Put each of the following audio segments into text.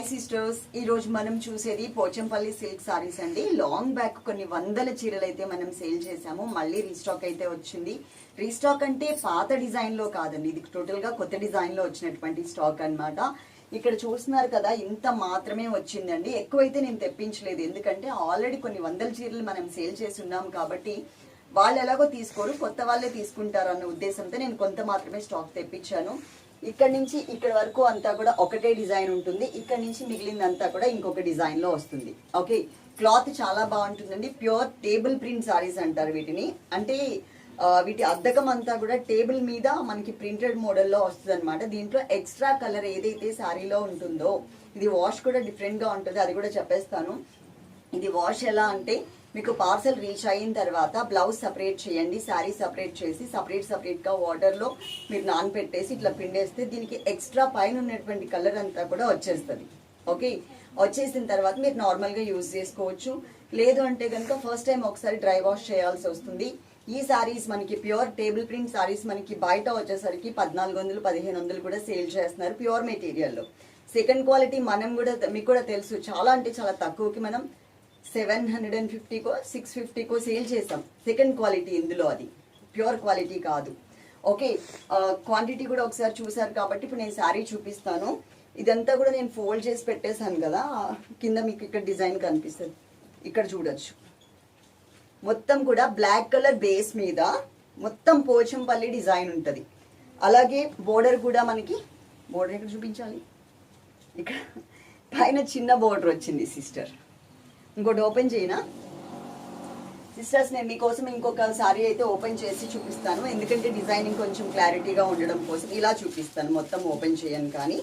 Hi sisters ఈ రోజు మనం చూసేది పోచంపల్లి సిల్క్ సారీస్ అండి. లాంగ్ బ్యాక్ కొన్ని వందల చీరలు అయితే మనం సేల్ చేసాము మళ్ళీ రీస్టాక్ అయితే వచ్చింది. రీస్టాక్ అంటే పాత డిజైన్లో కాదండి. ఇది టోటల్గా కొత్త డిజైన్లో వచ్చినటువంటి స్టాక్ అన్నమాట. ఇక్కడ చూస్తున్నారు కదా ఇంత మాత్రమే వచ్చిందండి. ఎక్కువైతే నేను తెప్పించలేదు. ఎందుకంటే ఆల్రెడీ కొన్ని వందల చీరలు మనం సేల్ చేసి ఉన్నాం కాబట్టి వాళ్ళు ఎలాగో తీసుకోరు కొత్త వాళ్ళే తీసుకుంటారు అన్న ఉద్దేశంతో నేను కొంత మాత్రమే స్టాక్ తెప్పించాను. ఇక్కడ నుంచి ఇక్కడ వరకు అంతా కూడా ఒకటే డిజైన్ ఉంటుంది. ఇక్కడ నుంచి మిగిలిందంతా కూడా ఇంకొక డిజైన్లో వస్తుంది. ఓకే? క్లాత్ చాలా బాగుంటుందండి. ప్యూర్ టేబుల్ ప్రింట్ సారీస్ అంటారు వీటిని. అంటే వీటి అద్దకం అంతా కూడా టేబుల్ మీద మనకి ప్రింటెడ్ మోడల్లో వస్తుంది అనమాట దీంట్లో ఎక్స్ట్రా కలర్ ఏదైతే శారీలో ఉంటుందో ఇది వాష్ కూడా డిఫరెంట్గా ఉంటుంది. అది కూడా చెప్పేస్తాను. ఇది వాష్ ఎలా అంటే మీకు పార్సల్ రీచ్ అయిన తర్వాత బ్లౌజ్ సపరేట్ చేయండి శారీ సపరేట్ చేసి సపరేట్ సపరేట్గా వాటర్లో మీరు నానపెట్టేసి ఇట్లా పిండేస్తే దీనికి ఎక్స్ట్రా పైన ఉన్నటువంటి కలర్ అంతా కూడా వచ్చేస్తుంది. ఓకే? వచ్చేసిన తర్వాత మీరు నార్మల్గా యూజ్ చేసుకోవచ్చు. లేదు అంటే కనుక ఫస్ట్ టైం ఒకసారి డ్రై వాష్ చేయాల్సి వస్తుంది. ఈ సారీస్ మనకి ప్యూర్ టేబుల్ ప్రింట్ సారీస్ మనకి బయట వచ్చేసరికి పద్నాలుగు వందలు పదిహేను వందలు కూడా సేల్ చేస్తున్నారు ప్యూర్ మెటీరియల్లో. సెకండ్ క్వాలిటీ మనం కూడా మీకు కూడా తెలుసు. చాలా అంటే చాలా తక్కువకి మనం సెవెన్ హండ్రెడ్ అండ్ ఫిఫ్టీకో సిక్స్ ఫిఫ్టీకో సేల్ చేసాం సెకండ్ క్వాలిటీ ఇందులో అది. ప్యూర్ క్వాలిటీ కాదు. ఓకే క్వాంటిటీ కూడా ఒకసారి చూసారు కాబట్టి ఇప్పుడు నేను శారీ చూపిస్తాను. ఇదంతా కూడా నేను ఫోల్డ్ చేసి పెట్టేశాను కదా కింద మీకు ఇక్కడ డిజైన్ కనిపిస్తుంది. ఇక్కడ చూడొచ్చు. మొత్తం కూడా బ్లాక్ కలర్ బేస్ మీద మొత్తం పోచంపల్లి డిజైన్ ఉంటుంది. అలాగే బోర్డర్ కూడా మనకి బోర్డర్ ఇక్కడ చూపించాలి? ఇక్కడ పైన చిన్న బోర్డర్ వచ్చింది సిస్టర్ ఇంకోటి ఓపెన్ చేయనా? సిస్టర్స్ నేను మీకోసం ఇంకొక సారీ అయితే ఓపెన్ చేసి చూపిస్తాను. ఎందుకంటే డిజైనింగ్ కొంచెం క్లారిటీగా ఉండడం కోసం ఇలా చూపిస్తాను. మొత్తం ఓపెన్ చేయను కానీ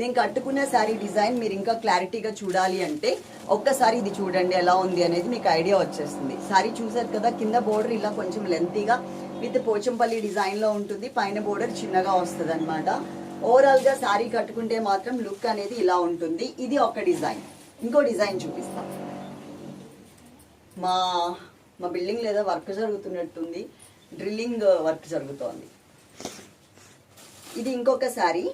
నేను కట్టుకున్న శారీ డిజైన్ మీరు ఇంకా క్లారిటీగా చూడాలి అంటే ఒక్కసారి ఇది చూడండి ఎలా ఉంది అనేది మీకు ఐడియా వచ్చేస్తుంది. సారీ చూసారు కదా కింద బోర్డర్ ఇలా కొంచెం లెంతీగా విత్ పోచంపల్లి డిజైన్లో ఉంటుంది. పైన బోర్డర్ చిన్నగా వస్తుంది అనమాట ఓవరాల్గా శారీ కట్టుకుంటే మాత్రం లుక్ అనేది ఇలా ఉంటుంది. ఇది ఒక డిజైన్ ఇంకో డిజైన్ చూపిస్తాను. మా మా బిల్డింగ్ లేదా వర్క్ జరుగుతున్నట్టుంది. డ్రిల్లింగ్ వర్క్ జరుగుతోంది. ఇది ఇంకొక శారీ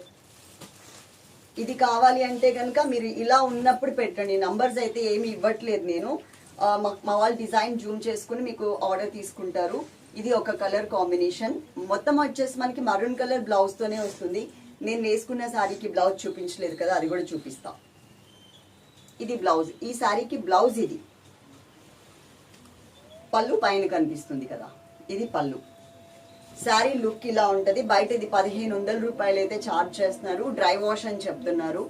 ఇది కావాలి అంటే కనుక మీరు ఇలా ఉన్నప్పుడు పెట్టండి. నంబర్స్ అయితే ఏమి ఇవ్వట్లేదు నేను. మా- మా వాళ్ళు డిజైన్ జూమ్ చేసుకుని మీకు ఆర్డర్ తీసుకుంటారు. ఇది ఒక కలర్ కాంబినేషన్ మొత్తం వచ్చేసి మనకి మరూన్ కలర్ బ్లౌజ్తోనే వస్తుంది. నేను వేసుకున్న శారీకి బ్లౌజ్ చూపించలేదు కదా అది కూడా చూపిస్తాం. ఇది బ్లౌజ్ ఈ శారీకి బ్లౌజ్ ఇది. పళ్ళు పైన కనిపిస్తుంది కదా. ఇది పళ్ళు. శారీ లుక్ ఇలా ఉంటుంది. బయట ఇది పదిహేను వందల రూపాయలు అయితే ఛార్జ్ చేస్తున్నారు. డ్రై వాష్ అని చెప్తున్నారు.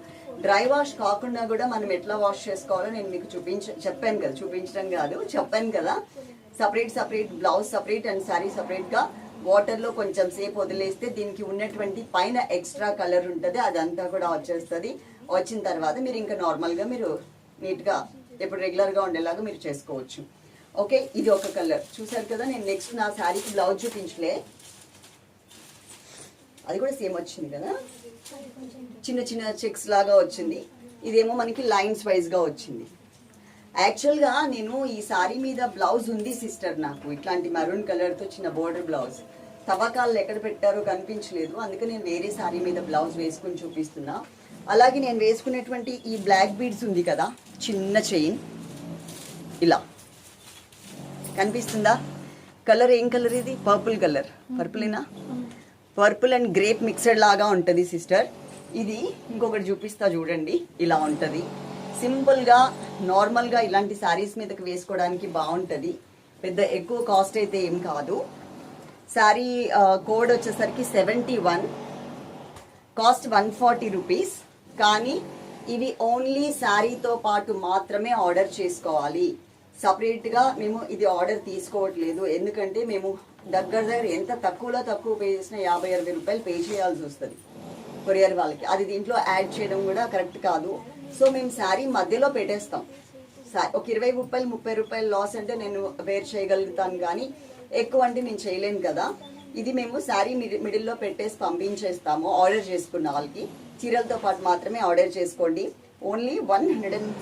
డ్రై వాష్ కాకుండా కూడా మనం ఎట్లా వాష్ చేసుకోవాలో నేను మీకు చూపించ చెప్పాను కదా. చూపించడం కాదు చెప్పాను కదా. Separate separate blouse separate and sari సపరేట్గా వాటర్లో కొంచెం సేపు వదిలేస్తే దీనికి ఉన్నటువంటి పైన ఎక్స్ట్రా కలర్ ఉంటుంది. అదంతా కూడా వచ్చేస్తుంది వచ్చిన తర్వాత మీరు ఇంకా నార్మల్గా మీరు నీట్గా ఎప్పుడు రెగ్యులర్గా ఉండేలాగా మీరు చేసుకోవచ్చు. ఓకే ఇది ఒక కలర్. చూసారు కదా నేను నెక్స్ట్ నా శారీకి బ్లౌజ్ చూపించలే. అది కూడా సేమ్ వచ్చింది కదా? చిన్న చిన్న చెక్స్ లాగా వచ్చింది. ఇదేమో మనకి లైన్స్ వైజ్గా వచ్చింది. యాక్చువల్గా నేను ఈ శారీ మీద బ్లౌజ్ ఉంది సిస్టర్ నాకు. ఇట్లాంటి మరూన్ కలర్తో చిన్న బోర్డర్ బ్లౌజ్ తవ్వకాలు ఎక్కడ పెట్టారో కనిపించలేదు. అందుకే నేను వేరే శారీ మీద బ్లౌజ్ వేసుకుని చూపిస్తున్నా. అలాగే నేను వేసుకునేటువంటి ఈ బ్లాక్ బీడ్స్ ఉంది కదా చిన్న చైన్ ఇలా. కనిపిస్తుందా? కలర్ ఏం కలర్ ఇది? పర్పుల్ కలర్ పర్పులేనా పర్పుల్ అండ్ గ్రేప్ మిక్స్డ్ లాగా ఉంటుంది సిస్టర్ ఇది ఇంకొకటి చూపిస్తా చూడండి. ఇలా ఉంటుంది. సింపుల్గా నార్మల్గా ఇలాంటి శారీస్ మీదకి వేసుకోవడానికి బాగుంటుంది. పెద్ద ఎక్కువ కాస్ట్ అయితే ఏం కాదు. శారీ కోడ్ వచ్చేసరికి seventy one cost one forty rupees కానీ ఇవి ఓన్లీ శారీతో పాటు మాత్రమే ఆర్డర్ చేసుకోవాలి. సపరేట్గా మేము ఇది ఆర్డర్ తీసుకోవట్లేదు. ఎందుకంటే మేము దగ్గర దగ్గర ఎంత తక్కువలో తక్కువ పే చేసినా యాభై అరవై రూపాయలు పే చేయాల్సి వస్తుంది కొరియర్ వాళ్ళకి. అది దీంట్లో యాడ్ చేయడం కూడా కరెక్ట్ కాదు. సో మేము శారీ మధ్యలో పెట్టేస్తాం. ఒక ఇరవై రూపాయలు ముప్పై రూపాయలు లాస్ అంటే నేను వేర్ చేయగలుగుతాను కానీ ఎక్కువ అంటే నేను చేయలేను కదా. ఇది మేము శారీ మిడిల్లో పెట్టేసి పంపించేస్తాము ఆర్డర్ చేసుకున్న వాళ్ళకి. చీరలతో పాటు మాత్రమే ఆర్డర్ చేసుకోండి. Only one hundred and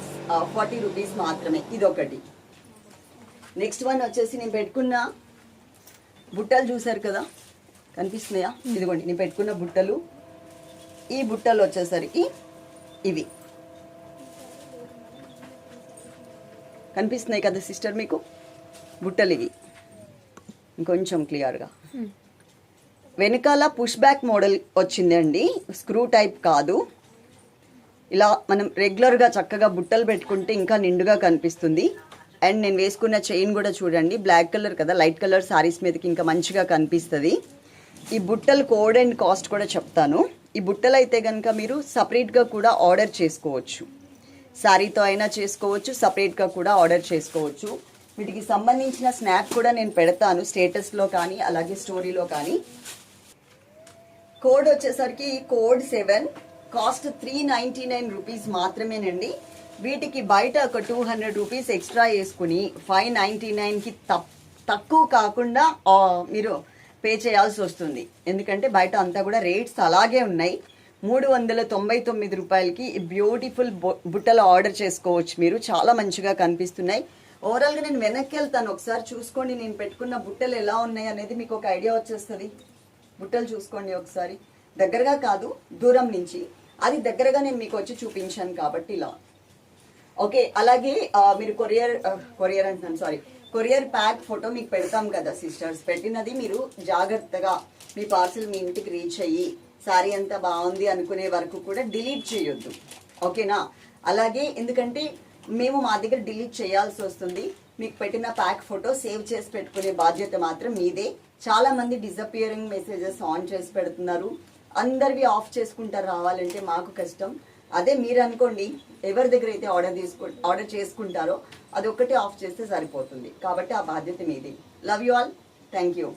forty rupees మాత్రమే. ఇదొకటి. నెక్స్ట్ వన్ వచ్చేసి నేను పెట్టుకున్న బుట్టలు చూసారు కదా? కనిపిస్తున్నాయా? Hmm. ఇదిగోండి నేను పెట్టుకున్న బుట్టలు. ఈ బుట్టలు వచ్చేసరికి ఇవి. కనిపిస్తున్నాయి కదా సిస్టర్ మీకు? బుట్టలు ఇవి. ఇంకొంచెం క్లియర్గా hmm. వెనకాల పుష్ బ్యాక్ మోడల్ వచ్చిందండి. స్క్రూ టైప్ కాదు. ఇలా మనం రెగ్యులర్గా చక్కగా బుట్టలు పెట్టుకుంటే ఇంకా నిండుగా కనిపిస్తుంది. అండ్ నేను వేసుకున్న చైన్ కూడా చూడండి బ్లాక్ కలర్ కదా లైట్ కలర్ సారీస్ మీదకి ఇంకా మంచిగా కనిపిస్తుంది. ఈ బుట్టలు కోడ్ అండ్ కాస్ట్ కూడా చెప్తాను. ఈ బుట్టలు అయితే కనుక మీరు సపరేట్గా కూడా ఆర్డర్ చేసుకోవచ్చు. శారీతో అయినా చేసుకోవచ్చు సపరేట్గా కూడా ఆర్డర్ చేసుకోవచ్చు. వీటికి సంబంధించిన స్నాప్ కూడా నేను పెడతాను స్టేటస్లో కానీ అలాగే స్టోరీలో కానీ. కోడ్ వచ్చేసరికి code seven cost three ninety nine rupees మాత్రమేనండి. వీటికి బయట ఒక టూ హండ్రెడ్ రూపీస్ ఎక్స్ట్రా వేసుకుని ఫైవ్ నైంటీ నైన్కి తక్కువ కాకుండా మీరు పే చేయాల్సి వస్తుంది. ఎందుకంటే బయట అంతా కూడా రేట్స్ అలాగే ఉన్నాయి. మూడు వందల తొంభై తొమ్మిది రూపాయలకి బ్యూటిఫుల్ బు- బుట్టలు ఆర్డర్ చేసుకోవచ్చు మీరు. చాలా మంచిగా కనిపిస్తున్నాయి. ఓవరాల్గా నేను వెనక్కి వెళ్తాను ఒకసారి చూసుకోండి నేను పెట్టుకున్న బుట్టలు ఎలా ఉన్నాయి అనేది మీకు ఒక ఐడియా వచ్చేస్తుంది. బుట్టలు చూసుకోండి ఒకసారి. దగ్గరగా కాదు దూరం నుంచి. అది దగ్గరగా నేను మీకు వచ్చి చూపించాను కాబట్టి ఇలా. ఓకే అలాగే మీరు కొరియర్ కొరియర్ అంటున్నాను సారీ కొరియర్ ప్యాక్ ఫోటో మీకు పెడతాం కదా సిస్టర్స్ పెట్టినది మీరు జాగ్రత్తగా మీ పార్సిల్ మీ ఇంటికి రీచ్ అయ్యి సారీ అంతా బాగుంది అనుకునే వరకు కూడా డిలీట్ చేయొద్దు. ఓకేనా? అలాగే ఎందుకంటే మేము మా దగ్గర డిలీట్ చేయాల్సి వస్తుంది. మీకు పెట్టిన ప్యాక్ ఫోటో సేవ్ చేసి పెట్టుకునే బాధ్యత మాత్రం మీదే. చాలామంది డిజపియరింగ్ మెసేజెస్ ఆన్ చేసి పెడుతున్నారు. అందరివి ఆఫ్ చేసుకుంటారు రావాలంటే మాకు కష్టం. అదే మీరు అనుకోండి ఎవరి దగ్గర అయితే ఆర్డర్ తీసుకు ఆర్డర్ చేసుకుంటారో అది ఒక్కటే ఆఫ్ చేస్తే సరిపోతుంది. కాబట్టి ఆ బాధ్యత మీది. Love you all thank you